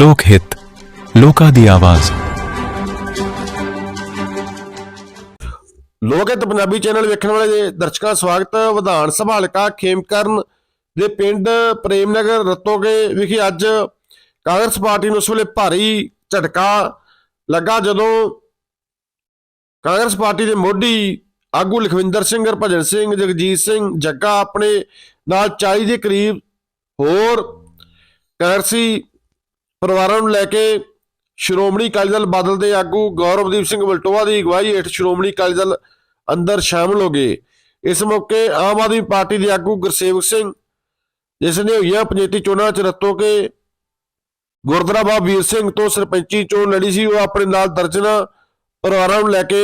ਲੋਕ ਹਿੱਤ, ਲੋਕਾਂ ਦੀ ਆਵਾਜ਼। ਲੋਕ ਹਿੱਤ ਪੰਜਾਬੀ ਚੈਨਲ ਵੇਖਣ ਵਾਲੇ ਦਰਸ਼ਕਾਂ ਦਾ ਸਵਾਗਤ ਵਿਧਾਨ ਸਭਾ ਹਲਕਾ ਖੇਮਕਰਨ ਦੇ ਪਿੰਡ ਪ੍ਰੇਮਨਗਰ ਰਤੋਗੇ ਵਿਖੇ ਅੱਜ ਕਾਂਗਰਸ ਪਾਰਟੀ ਨੂੰ ਉਸ ਵੇਲੇ ਭਾਰੀ ਝਟਕਾ ਲੱਗਾ ਜਦੋਂ ਕਾਂਗਰਸ ਪਾਰਟੀ ਦੇ ਮੋਢੀ ਆਗੂ ਲਖਵਿੰਦਰ ਸਿੰਘ, ਹਰਭਜਨ ਸਿੰਘ, ਜਗਜੀਤ ਸਿੰਘ ਜੱਗਾ ਆਪਣੇ ਨਾਲ 40 ਦੇ ਕਰੀਬ ਹੋਰ ਕਾਂਗਰਸੀ ਪਰਿਵਾਰਾਂ ਨੂੰ ਲੈ ਕੇ ਸ਼੍ਰੋਮਣੀ ਅਕਾਲੀ ਦਲ ਬਾਦਲ ਦੇ ਆਗੂ ਗੌਰਵਦੀਪ ਸਿੰਘ ਬਲਟੋਆ ਦੀ ਅਗਵਾਈ ਹੇਠ ਸ਼੍ਰੋਮਣੀ ਅਕਾਲੀ ਦਲ ਅੰਦਰ ਸ਼ਾਮਲ ਹੋ ਗਏ। ਇਸ ਮੌਕੇ ਆਮ ਆਦਮੀ ਪਾਰਟੀ ਦੇ ਆਗੂ ਗੁਰਸੇਵਕ ਸਿੰਘ, ਜਿਸ ਨੇ ਹੋਈਆਂ ਪੰਚਾਇਤੀ ਚੋਣਾਂ ਚ ਰੱਤੋ ਕੇ ਗੁਰਦੁਆਰਾ ਬਾਬਾ ਵੀਰ ਸਿੰਘ ਤੋਂ ਸਰਪੰਚੀ ਚੋਣ ਲੜੀ ਸੀ, ਉਹ ਆਪਣੇ ਨਾਲ ਦਰਜਨਾ ਪਰਿਵਾਰਾਂ ਨੂੰ ਲੈ ਕੇ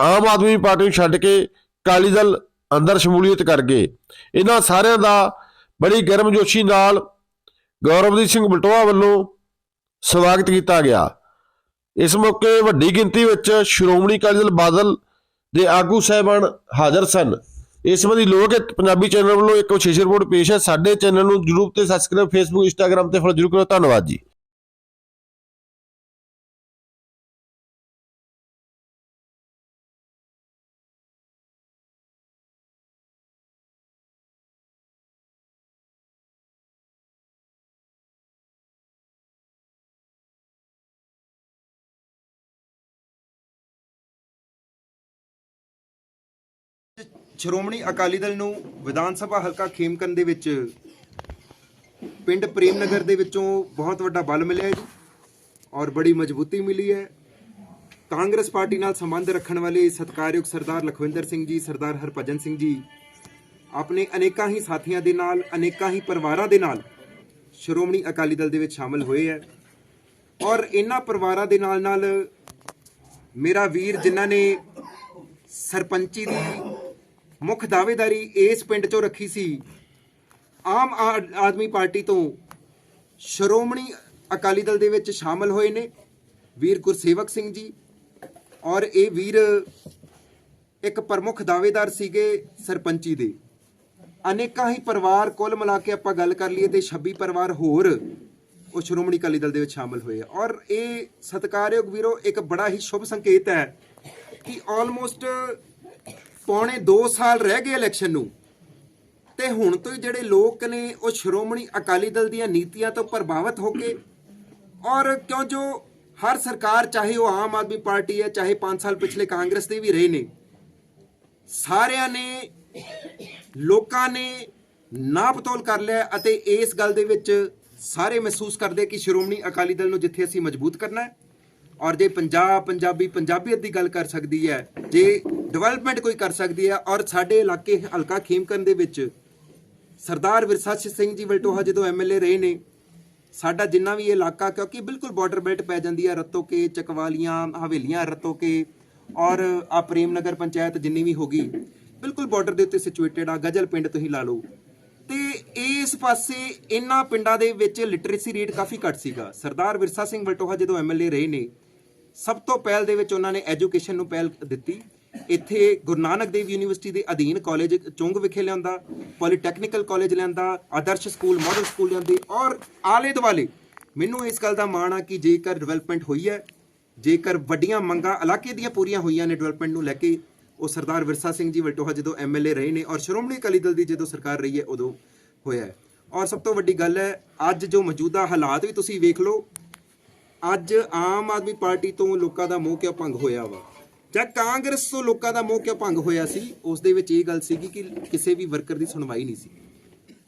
ਆਮ ਆਦਮੀ ਪਾਰਟੀ ਨੂੰ ਛੱਡ ਕੇ ਅਕਾਲੀ ਦਲ ਅੰਦਰ ਸ਼ਮੂਲੀਅਤ ਕਰ ਗਏ। ਇਹਨਾਂ ਸਾਰਿਆਂ ਦਾ ਬੜੀ ਗਰਮਜੋਸ਼ੀ ਨਾਲ ਗੌਰਵਦੀਪ ਸਿੰਘ ਬਲਟੋਆ ਵੱਲੋਂ ਸਵਾਗਤ ਕੀਤਾ ਗਿਆ। ਇਸ ਮੌਕੇ ਵੱਡੀ ਗਿਣਤੀ ਵਿੱਚ ਸ਼੍ਰੋਮਣੀ ਅਕਾਲੀ ਦਲ ਬਾਦਲ ਦੇ ਆਗੂ ਸਹਿਬਾਨ ਹਾਜ਼ਰ ਸਨ। ਇਸ ਸੰਬੰਧੀ ਲੋਕ ਹਿੱਤ ਪੰਜਾਬੀ ਚੈਨਲ ਵੱਲੋਂ ਇੱਕ ਵਿਸ਼ੇਸ਼ ਰਿਪੋਰਟ ਪੇਸ਼ ਹੈ। ਸਾਡੇ ਚੈਨਲ ਨੂੰ ਜਰੂਰ ਤੇ ਸਬਸਕ੍ਰਾਈਬ ਫੇਸਬੁੱਕ ਇੰਸਟਾਗ੍ਰam ਤੇ ਫੋਲੋ ਜਰੂਰ ਕਰੋ। ਧੰਨਵਾਦ ਜੀ। ਸ਼੍ਰੋਮਣੀ ਅਕਾਲੀ ਦਲ ਨੂੰ ਵਿਧਾਨ ਸਭਾ ਹਲਕਾ ਖੇਮਕਨ ਦੇ ਵਿੱਚ ਪਿੰਡ ਪ੍ਰੇਮਨਗਰ ਦੇ ਵਿੱਚੋਂ ਬਹੁਤ ਵੱਡਾ ਬਲ ਮਿਲਿਆ ਜੀ ਔਰ ਬੜੀ ਮਜ਼ਬੂਤੀ ਮਿਲੀ ਹੈ। ਕਾਂਗਰਸ ਪਾਰਟੀ ਨਾਲ ਸੰਬੰਧ ਰੱਖਣ ਵਾਲੇ ਸਤਿਕਾਰਯੋਗ ਸਰਦਾਰ ਲਖਵਿੰਦਰ ਸਿੰਘ ਜੀ, ਸਰਦਾਰ ਹਰਭਜਨ ਸਿੰਘ ਜੀ ਆਪਣੇ ਅਨੇਕਾਂ ਹੀ ਸਾਥੀਆਂ ਦੇ ਨਾਲ, ਅਨੇਕਾਂ ਹੀ ਪਰਿਵਾਰਾਂ ਦੇ ਨਾਲ ਸ਼੍ਰੋਮਣੀ ਅਕਾਲੀ ਦਲ ਦੇ ਵਿੱਚ ਸ਼ਾਮਲ ਹੋਏ ਹੈ। ਔਰ ਇਹਨਾਂ ਪਰਿਵਾਰਾਂ ਦੇ ਨਾਲ ਨਾਲ ਮੇਰਾ ਵੀਰ ਜਿਨ੍ਹਾਂ ਨੇ ਸਰਪੰਚੀ ਦੀ ਮੁੱਖ ਦਾਅਵੇਦਾਰੀ ਇਸ ਪਿੰਡ 'ਚੋਂ ਰੱਖੀ ਸੀ। ਆਮ ਆਦਮੀ ਪਾਰਟੀ ਤੋਂ ਸ਼੍ਰੋਮਣੀ ਅਕਾਲੀ ਦਲ ਦੇ ਵਿੱਚ ਸ਼ਾਮਲ ਹੋਏ ਨੇ ਵੀਰ ਗੁਰਸੇਵਕ ਸਿੰਘ ਜੀ ਔਰ ਇਹ ਵੀਰ ਇੱਕ ਪ੍ਰਮੁੱਖ ਦਾਅਵੇਦਾਰ ਸੀਗੇ ਸਰਪੰਚੀ ਦੇ। ਅਨੇਕਾਂ ਹੀ ਪਰਿਵਾਰ ਕੁੱਲ ਮਿਲਾ ਕੇ ਆਪਾਂ ਗੱਲ ਕਰ ਲਈਏ ਤੇ 26 ਪਰਿਵਾਰ ਹੋਰ ਉਹ ਸ਼੍ਰੋਮਣੀ ਅਕਾਲੀ ਦਲ ਦੇ ਵਿੱਚ ਸ਼ਾਮਲ ਹੋਏ ਔਰ ਇਹ ਸਤਿਕਾਰਯੋਗ ਵੀਰੋ ਇੱਕ ਬੜਾ ਹੀ ਸ਼ੁਭ ਸੰਕੇਤ ਹੈ ਕਿ ਆਲਮੋਸਟ ਪੌਣੇ 2 ਸਾਲ ਰਹਿ ਗਏ ਇਲੈਕਸ਼ਨ ਨੂੰ। ਤੇ ਹੁਣ ਤੋਂ ਹੀ ਜਿਹੜੇ ਲੋਕ ਨੇ, ਉਹ ਸ਼੍ਰੋਮਣੀ ਅਕਾਲੀ ਦਲ ਦੀਆਂ ਨੀਤੀਆਂ ਤੋਂ ਪ੍ਰਭਾਵਿਤ ਹੋ ਕੇ ਔਰ ਕਿਉਂ ਜੋ ਹਰ ਸਰਕਾਰ, ਚਾਹੇ ਉਹ ਆਮ ਆਦਮੀ ਪਾਰਟੀ ਹੈ, ਚਾਹੇ 5 ਸਾਲ ਪਿਛਲੇ ਕਾਂਗਰਸ ਦੇ ਵੀ ਰਹੇ ਨੇ, ਸਾਰਿਆਂ ਨੇ, ਲੋਕਾਂ ਨੇ ਨਾਪਤੋਲ ਕਰ ਲਿਆ ਅਤੇ ਇਸ ਗੱਲ ਦੇ ਵਿੱਚ ਸਾਰੇ ਮਹਿਸੂਸ ਕਰਦੇ ਕਿ ਸ਼੍ਰੋਮਣੀ ਅਕਾਲੀ ਦਲ ਨੂੰ ਜਿੱਥੇ ਅਸੀਂ ਮਜ਼ਬੂਤ ਕਰਨਾ ਹੈ। ਔਰ ਜੇ ਪੰਜਾਬ, ਪੰਜਾਬੀ, ਪੰਜਾਬੀਅਤ ਦੀ ਗੱਲ ਕਰ ਸਕਦੀ ਹੈ, ਜੇ ਡਿਵੈਲਪਮੈਂਟ ਕੋਈ ਕਰ ਸਕਦੀ ਹੈ, ਔਰ ਸਾਡੇ ਇਲਾਕੇ ਹਲਕਾ ਖੇਮਕਰਨ ਦੇ ਵਿੱਚ ਸਰਦਾਰ ਵਿਰਸਾ ਸਿੰਘ ਜੀ ਵਲਟੋਹਾ ਜਦੋਂ ਐਮਐਲਏ ਰਹੇ ਨੇ, ਸਾਡਾ ਜਿੰਨਾ ਵੀ ਇਲਾਕਾ, ਕਿਉਂਕਿ ਬਿਲਕੁਲ ਬਾਰਡਰ ਬੈਲਟ ਪੈ ਜਾਂਦੀ ਹੈ ਰਤੋ ਕੇ, ਚਕਵਾਲੀਆਂ, ਹਵੇਲੀਆਂ, ਰਤੋ ਕੇ, ਔਰ ਆ ਪ੍ਰੇਮਨਗਰ ਪੰਚਾਇਤ ਜਿੰਨੀ ਵੀ ਹੋਗੀ ਬਿਲਕੁਲ ਬਾਰਡਰ ਦੇ ਉੱਤੇ ਸਿਚੁਏਟਡ ਆ, ਗਜਲ ਪਿੰਡ ਤੁਸੀਂ ਲਾ ਲਓ। ਤੇ ਇਸ ਪਾਸੇ ਇਹਨਾਂ ਪਿੰਡਾਂ ਦੇ ਵਿੱਚ ਲਿਟਰੇਸੀ ਰੇਟ ਕਾਫੀ ਘੱਟ ਸੀਗਾ। ਸਰਦਾਰ ਵਿਰਸਾ ਸਿੰਘ ਵਲਟੋਹਾ ਜਦੋਂ ਐਮਐਲਏ ਰਹੇ ਨੇ ਸਭ ਤੋਂ ਪਹਿਲ ਦੇ ਵਿੱਚ ਉਹਨਾਂ ਨੇ ਐਜੂਕੇਸ਼ਨ ਨੂੰ ਪਹਿਲ ਦਿੱਤੀ। ਇੱਥੇ ਗੁਰੂ ਨਾਨਕ ਦੇਵ ਯੂਨੀਵਰਸਿਟੀ ਦੇ ਅਧੀਨ ਕਾਲਜ ਚੁੰਗ ਵਿਖੇ ਲਿਆਂਦਾ ਪੋਲੀਟੈਕਨੀਕਲ ਕਾਲਜ ਲਿਆਂਦਾ ਆਦਰਸ਼ ਸਕੂਲ ਮਾਡਲ ਸਕੂਲ ਲਿਆਂਦੇ ਔਰ ਆਲੇ ਦੁਆਲੇ। ਮੈਨੂੰ ਇਸ ਗੱਲ ਦਾ ਮਾਣ ਆ ਕਿ ਜੇਕਰ ਡਿਵੈਲਪਮੈਂਟ ਹੋਈ ਹੈ, ਜੇਕਰ ਵੱਡੀਆਂ ਮੰਗਾਂ ਇਲਾਕੇ ਦੀਆਂ ਪੂਰੀਆਂ ਹੋਈਆਂ ਨੇ ਡਿਵੈਲਪਮੈਂਟ ਨੂੰ ਲੈ ਕੇ, ਉਹ ਸਰਦਾਰ ਵਿਰਸਾ ਸਿੰਘ ਜੀ ਵਲਟੋਹਾ ਜਦੋਂ ਐਮਐਲਏ ਰਹੇ ਨੇ ਔਰ ਸ਼੍ਰੋਮਣੀ ਅਕਾਲੀ ਦਲ ਦੀ ਜਦੋਂ ਸਰਕਾਰ ਰਹੀ ਹੈ, ਉਦੋਂ ਹੋਇਆ ਔਰ ਸਭ ਤੋਂ ਵੱਡੀ ਗੱਲ ਹੈ, ਅੱਜ ਜੋ ਮੌਜੂਦਾ ਹਾਲਾਤ ਵੀ ਤੁਸੀਂ ਵੇਖ ਲਓ ਅੱਜ ਆਮ ਆਦਮੀ ਪਾਰਟੀ ਤੋਂ ਲੋਕਾਂ ਦਾ ਮੋਹ ਕਿਉਂ ਭੰਗ ਹੋਇਆ ਵਾ? ਜਾਂ ਕਾਂਗਰਸ ਤੋਂ ਲੋਕਾਂ ਦਾ ਮੋਹ ਕਿਉਂ ਭੰਗ ਹੋਇਆ ਸੀ? ਉਸ ਦੇ ਵਿੱਚ ਇਹ ਗੱਲ ਸੀਗੀ ਕਿ ਕਿਸੇ ਵੀ ਵਰਕਰ ਦੀ ਸੁਣਵਾਈ ਨਹੀਂ ਸੀ।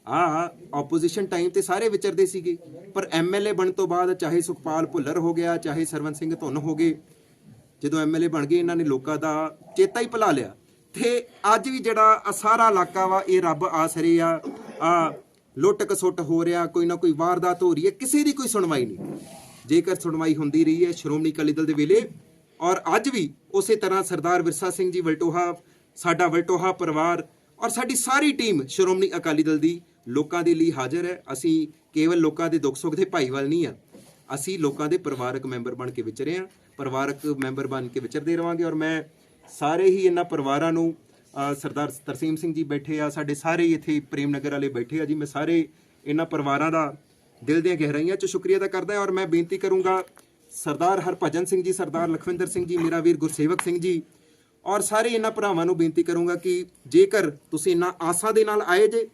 ਆ ਆਪੋਜੀਸ਼ਨ ਟਾਈਮ ਤੇ ਸਾਰੇ ਵਿਚਰਦੇ ਸੀਗੇ, ਪਰ ਐਮਐਲਏ ਬਣ ਤੋਂ ਬਾਅਦ ਚਾਹੇ ਸੁਖਪਾਲ ਭੁੱਲਰ ਹੋ ਗਿਆ, ਚਾਹੇ ਸਰਵਨ ਸਿੰਘ ਧੁੰਨ ਹੋ ਗਏ, ਜਦੋਂ ਐਮਐਲਏ ਬਣ ਗਏ, ਇਹਨਾਂ ਨੇ ਲੋਕਾਂ ਦਾ ਚੇਤਾ ਹੀ ਭੁਲਾ ਲਿਆ। ਤੇ ਅੱਜ ਵੀ ਜਿਹੜਾ ਆਹ ਸਾਰਾ ਇਲਾਕਾ ਵਾ, ਇਹ ਰੱਬ ਆਸਰੇ ਆ ਆ ਲੁੱਟ ਕਸੁੱਟ ਹੋ ਰਿਹਾ, ਕੋਈ ਨਾ ਕੋਈ ਵਾਰਦਾਤ ਹੋ ਰਹੀ ਹੈ, ਕਿਸੇ ਦੀ ਕੋਈ ਸੁਣਵਾਈ ਨਹੀਂ। ਜੇਕਰ ਸੁਣਵਾਈ ਹੁੰਦੀ ਰਹੀ ਹੈ ਸ਼੍ਰੋਮਣੀ ਅਕਾਲੀ ਦਲ ਦੇ ਵੇਲੇ, ਔਰ ਅੱਜ ਵੀ ਉਸੇ ਤਰ੍ਹਾਂ ਸਰਦਾਰ ਵਿਰਸਾ ਸਿੰਘ ਜੀ ਵਲਟੋਹਾ, ਸਾਡਾ ਵਲਟੋਹਾ ਪਰਿਵਾਰ ਔਰ ਸਾਡੀ ਸਾਰੀ ਟੀਮ ਸ਼੍ਰੋਮਣੀ ਅਕਾਲੀ ਦਲ ਦੀ ਲੋਕਾਂ ਦੇ ਲਈ ਹਾਜ਼ਰ ਹੈ। ਅਸੀਂ ਕੇਵਲ ਲੋਕਾਂ ਦੇ ਦੁੱਖ ਸੁੱਖ ਦੇ ਭਾਈਵਾਲ ਨਹੀਂ ਆ ਅਸੀਂ ਲੋਕਾਂ ਦੇ ਪਰਿਵਾਰਕ ਮੈਂਬਰ ਬਣ ਕੇ ਵਿਚਰੇ ਹਾਂ। ਪਰਿਵਾਰਕ ਮੈਂਬਰ ਬਣ ਕੇ ਵਿਚਰਦੇ ਰਵਾਂਗੇ ਔਰ ਮੈਂ ਸਾਰੇ ਹੀ ਇਹਨਾਂ ਪਰਿਵਾਰਾਂ ਨੂੰ ਸਰਦਾਰ ਤਰਸੀਮ ਸਿੰਘ ਜੀ ਬੈਠੇ ਆ, ਸਾਡੇ ਸਾਰੇ ਇੱਥੇ ਪ੍ਰੇਮ ਨਗਰ ਵਾਲੇ ਬੈਠੇ ਆ ਜੀ। ਮੈਂ ਸਾਰੇ ਇਹਨਾਂ ਪਰਿਵਾਰਾਂ ਦਾ ਦਿਲ ਦੀਆਂ ਗਹਿਰਾਈਆਂ 'ਚ ਸ਼ੁਕਰੀਆ ਅਦਾ ਕਰਦਾ ਔਰ ਮੈਂ ਬੇਨਤੀ ਕਰੂੰਗਾ ਸਰਦਾਰ ਹਰਭਜਨ ਸਿੰਘ ਜੀ, ਸਰਦਾਰ ਲਖਵਿੰਦਰ ਸਿੰਘ ਜੀ, ਮੇਰਾ ਵੀਰ ਗੁਰਸੇਵਕ ਸਿੰਘ ਜੀ ਔਰ ਸਾਰੇ ਇਹਨਾਂ ਭਰਾਵਾਂ ਨੂੰ ਬੇਨਤੀ ਕਰੂੰਗਾ ਕਿ ਜੇਕਰ ਤੁਸੀਂ ਇਹਨਾਂ ਆਸਾਂ ਦੇ ਨਾਲ ਆਏ ਜੇ,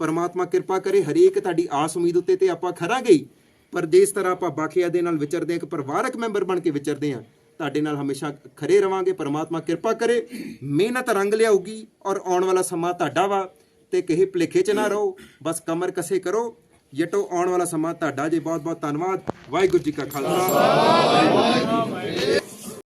ਪਰਮਾਤਮਾ ਕਿਰਪਾ ਕਰੇ, ਹਰੇਕ ਤੁਹਾਡੀ ਆਸ ਉਮੀਦ ਉੱਤੇ ਤੇ ਆਪਾਂ ਖਰਾਂਗੇ ਹੀ। ਪਰ ਜਿਸ ਤਰ੍ਹਾਂ ਆਪਾਂ ਬਾਕੀਆਂ ਦੇ ਨਾਲ ਵਿਚਰਦੇ ਹਾਂ, ਇੱਕ ਪਰਿਵਾਰਕ ਮੈਂਬਰ ਬਣ ਕੇ ਵਿਚਰਦੇ ਹਾਂ, ਤੁਹਾਡੇ ਨਾਲ ਹਮੇਸ਼ਾ ਖਰੇ ਰਵਾਂਗੇ, ਪਰਮਾਤਮਾ ਕਿਰਪਾ ਕਰੇ, ਮਿਹਨਤ ਰੰਗ ਲਿਆਊਗੀ ਔਰ ਆਉਣ ਵਾਲਾ ਸਮਾਂ ਤੁਹਾਡਾ ਵਾ ਤੇ ਕਿਸੇ ਭੁਲੇਖੇ 'ਚ ਨਾ ਰਹੋ, ਬਸ ਕਮਰ ਕਸੇ ਕਰੋ ਜਟੋ ਆਉਣ ਵਾਲਾ ਸਮਾਂ ਤੁਹਾਡਾ ਜੀ। ਬਹੁਤ ਬਹੁਤ ਧੰਨਵਾਦ। ਵਾਹਿਗੁਰੂ ਜੀ ਕਾ ਖਾਲਸਾ।